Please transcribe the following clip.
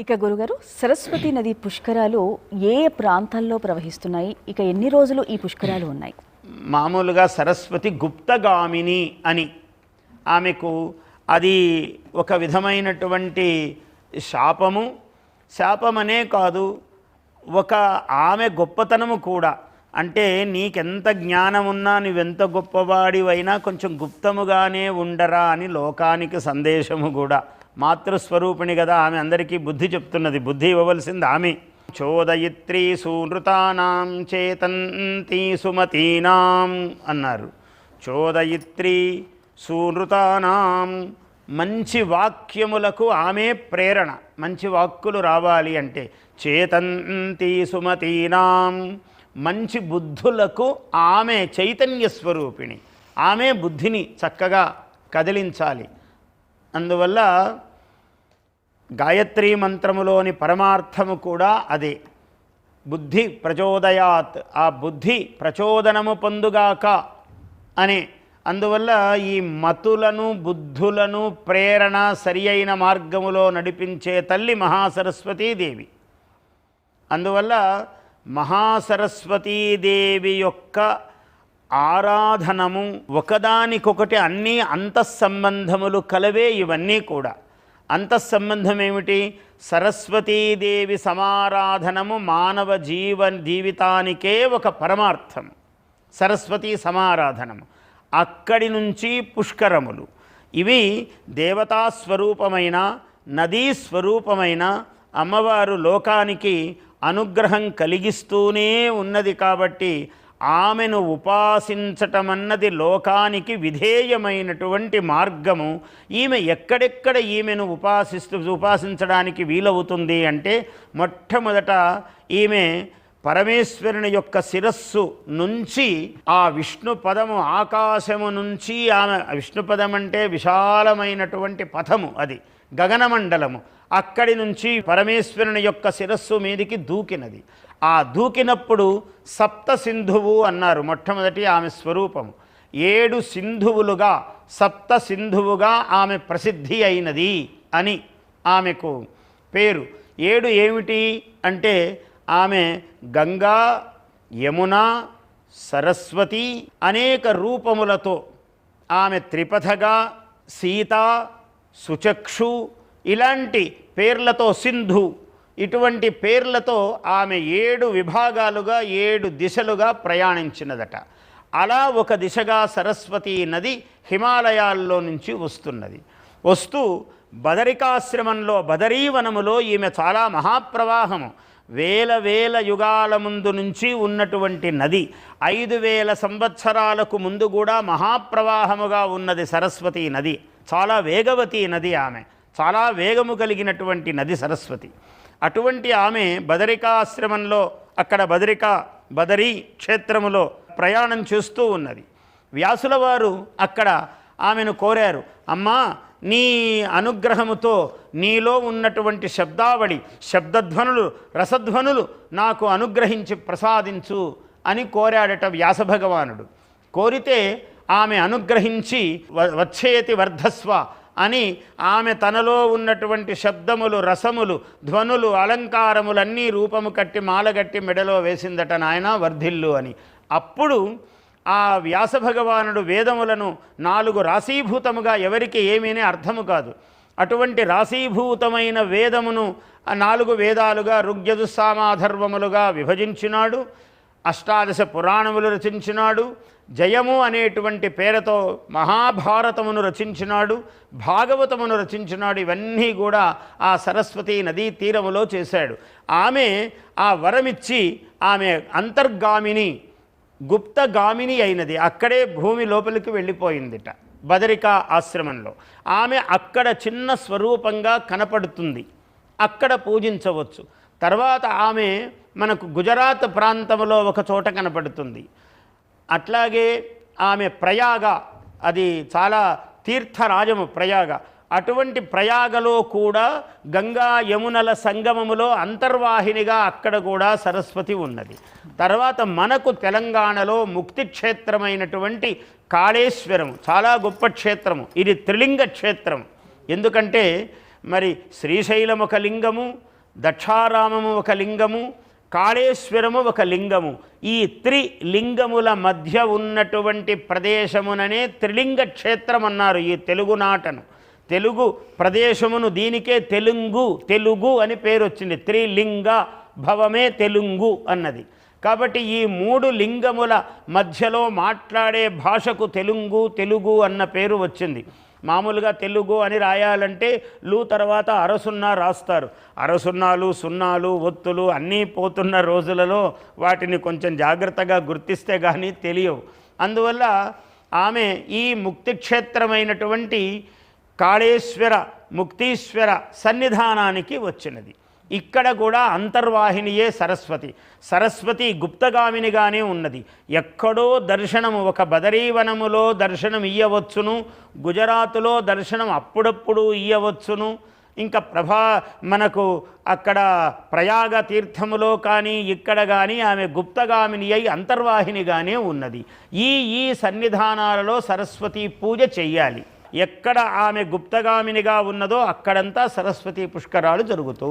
ఇక గురుగారు సరస్వతి నది పుష్కరాలు ఏ ప్రాంతాల్లో ప్రవహిస్తున్నాయి? ఇక ఎన్ని రోజులు ఈ పుష్కరాలు ఉన్నాయి? మామూలుగా సరస్వతి గుప్తగామిని అని ఆమెకు అది ఒక విధమైనటువంటి శాపము. శాపమనే కాదు ఒక ఆమె గొప్పతనము కూడా. అంటే నీకెంత జ్ఞానం ఉన్నా నువ్వెంత గొప్పవాడివైనా కొంచెం గుప్తముగానే ఉండరా అని లోకానికి సందేశము కూడా. మాతృస్వరూపిణి కదా ఆమె అందరికీ బుద్ధి చెప్తున్నది. బుద్ధి ఇవ్వవలసింది ఆమె. చోదయిత్రీ సునృతానాం చేతంతి సుమతీనాం అన్నారు. చోదయిత్రీ సునృతానాం మంచి వాక్యములకు ఆమె ప్రేరణ. మంచి వాక్కులు రావాలి అంటే చేతంతి సుమతీనాం మంచి బుద్ధులకు ఆమె చైతన్య స్వరూపిణి. ఆమె బుద్ధిని చక్కగా కదిలించాలి. అందువల్ల గాయత్రీ మంత్రములోని పరమార్థము కూడా అదే. బుద్ధి ప్రచోదయాత్ ఆ బుద్ధి ప్రచోదనము పొందుగాక అనే. అందువల్ల ఈ మతులను బుద్ధులను ప్రేరణ సరి అయిన మార్గములో నడిపించే తల్లి మహాసరస్వతీదేవి అందువల్ల మహాసరస్వతీదేవి యొక్క ఆరాధనము ఒకదానికొకటి అన్నీ అంతఃసంబంధములు కలవే ఇవన్నీ కూడా. అంతఃసంబంధం ఏమిటి సరస్వతీదేవి సమారాధనము మానవ జీవ జీవితానికే ఒక పరమార్థం. సరస్వతీ సమారాధనము. అక్కడి నుంచి పుష్కరములు. ఇవి దేవతా స్వరూపమైన నదీ స్వరూపమైన అమ్మవారు లోకానికి అనుగ్రహం కలిగిస్తూనే ఉన్నది కాబట్టి ఆమెను ఉపాసించటమన్నది లోకానికి విధేయమైనటువంటి మార్గము. ఈమె ఎక్కడెక్కడ ఈమెను ఉపాసిస్తూ ఉపాసించడానికి వీలవుతుంది అంటే మొట్టమొదట ఈమె పరమేశ్వరుని యొక్క శిరస్సు నుంచి ఆ విష్ణు పదము ఆకాశము నుంచి ఆమె విష్ణు పదం అంటే విశాలమైనటువంటి పథము అది గగనమండలము. అక్కడి నుంచి పరమేశ్వరుని యొక్క శిరస్సు మీదికి దూకినది. ఆ దూకినప్పుడు సప్త సింధువు అన్నారు మొట్టమొదటి ఆమె స్వరూపము. ఏడు సింధువులుగా సప్త సింధువుగా ఆమె ప్రసిద్ధి అయినది అని ఆమెకు పేరు. ఏడు ఏమిటి అంటే ఆమె గంగా యమున సరస్వతి అనేక రూపములతో ఆమె త్రిపథగా సీత సుచక్షు ఇలాంటి పేర్లతో సింధు ఇటువంటి పేర్లతో ఆమె ఏడు విభాగాలుగా ఏడు దిశలుగా ప్రయాణించినదట. అలా ఒక దిశగా సరస్వతీ నది హిమాలయాల్లో నుంచి వస్తున్నది. వస్తూ బదరికాశ్రమంలో బదరీవనములో ఈమె చాలా మహాప్రవాహము. వేల వేల యుగాల ముందు నుంచి ఉన్నటువంటి నది ఐదు వేల సంవత్సరాలకు ముందు కూడా మహాప్రవాహముగా ఉన్నది సరస్వతి నది. చాలా వేగవతి నది ఆమె. చాలా వేగము కలిగినటువంటి నది సరస్వతి. అటువంటి ఆమె బదరికాశ్రమంలో అక్కడ బదరికా బదరీ క్షేత్రములో ప్రయాణం చేస్తూ ఉన్నది. వ్యాసుల వారు అక్కడ ఆమెను కోరారు అమ్మా నీ అనుగ్రహముతో నీలో ఉన్నటువంటి శబ్దావళి శబ్దధ్వనులు రసధ్వనులు నాకు అనుగ్రహించి ప్రసాదించు అని కోరాడట వ్యాస భగవానుడు కోరితే ఆమె అనుగ్రహించి వ- వచ్చేతి వర్ధస్వ అని ఆమె తనలో ఉన్నటువంటి శబ్దములు రసములు ధ్వనులు అలంకారములన్నీ రూపము కట్టి మాలగట్టి మెడలో వేసిందట నాయన వర్ధిల్లు అని. అప్పుడు ఆ వ్యాస భగవానుడు వేదములను నాలుగు రాశీభూతముగా ఎవరికి ఏమీనే అర్థము కాదు. అటువంటి రాశీభూతమైన వేదమును నాలుగు వేదాలుగా ఋగ్యజుస్సామాధర్వములుగా విభజించినాడు. అష్టాదశ పురాణములు రచించినాడు. జయము అనేటువంటి పేరుతో మహాభారతమును రచించినాడు. భాగవతమును రచించినాడు. ఇవన్నీ కూడా ఆ సరస్వతి నదీ తీరములో చేశాడు. ఆమె ఆ వరమిచ్చి ఆమె అంతర్గామిని గుప్తగామిని అయినది అక్కడే భూమి లోపలికి వెళ్ళిపోయిందిట బదరికా ఆశ్రమంలో. ఆమె అక్కడ చిన్న స్వరూపంగా కనపడుతుంది. అక్కడ పూజించవచ్చు. తర్వాత ఆమె మనకు గుజరాత్ ప్రాంతంలో ఒక చోట కనపడుతుంది. అట్లాగే ఆమె ప్రయాగ అది చాలా తీర్థరాజము ప్రయాగ. అటువంటి ప్రయాగలో కూడా గంగా యమునల సంగమములో అంతర్వాహినిగా అక్కడ కూడా సరస్వతి ఉన్నది. తర్వాత మనకు తెలంగాణలో ముక్తి క్షేత్రమైనటువంటి కాళేశ్వరం చాలా గొప్ప క్షేత్రము. ఇది త్రిలింగ క్షేత్రం. ఎందుకంటే మరి శ్రీశైలం ఒక లింగము దక్షారామము ఒక లింగము కాళేశ్వరము ఒక లింగము. ఈ త్రిలింగముల మధ్య ఉన్నటువంటి ప్రదేశముననే త్రిలింగ క్షేత్రం అన్నారు ఈ తెలుగునాటను తెలుగు ప్రదేశమును దీనికే తెలుగు తెలుగు అని పేరు వచ్చింది త్రిలింగ భవమే తెలుగు అన్నది. కాబట్టి ఈ మూడు లింగముల మధ్యలో మాట్లాడే భాషకు తెలుగు తెలుగు అన్న పేరు వచ్చింది. మామూలుగా తెలుగు అని రాయాలంటే లు తర్వాత అరసున్నా రాస్తారు. అరసున్నాలు సున్నాలు ఒత్తులు అన్నీ పోతున్న రోజులలో వాటిని కొంచెం జాగ్రత్తగా గుర్తిస్తే కానీ తెలియవు. అందువల్ల ఆమె ఈ ముక్తి క్షేత్రమైనటువంటి కాళేశ్వర ముక్తీశ్వర సన్నిధానానికి వచ్చినది. ఇక్కడ కూడా అంతర్వాహినియే సరస్వతి. సరస్వతి గుప్తగామినిగానే ఉన్నది. ఎక్కడో దర్శనము ఒక బదరీవనములో దర్శనం ఇయ్యవచ్చును గుజరాతులో దర్శనం అప్పుడప్పుడు ఇయ్యవచ్చును ఇంకా ప్రభా మనకు అక్కడ ప్రయాగ తీర్థములో కానీ ఇక్కడ కానీ ఆమె గుప్తగామిని అయి అంతర్వాహినిగానే ఉన్నది. ఈ ఈ సన్నిధానాలలో సరస్వతి పూజ చెయ్యాలి. ఎక్కడ ఆమె గుప్తగామినిగా ఉన్నదో అక్కడంతా సరస్వతి పుష్కరాలు జరుగుతూ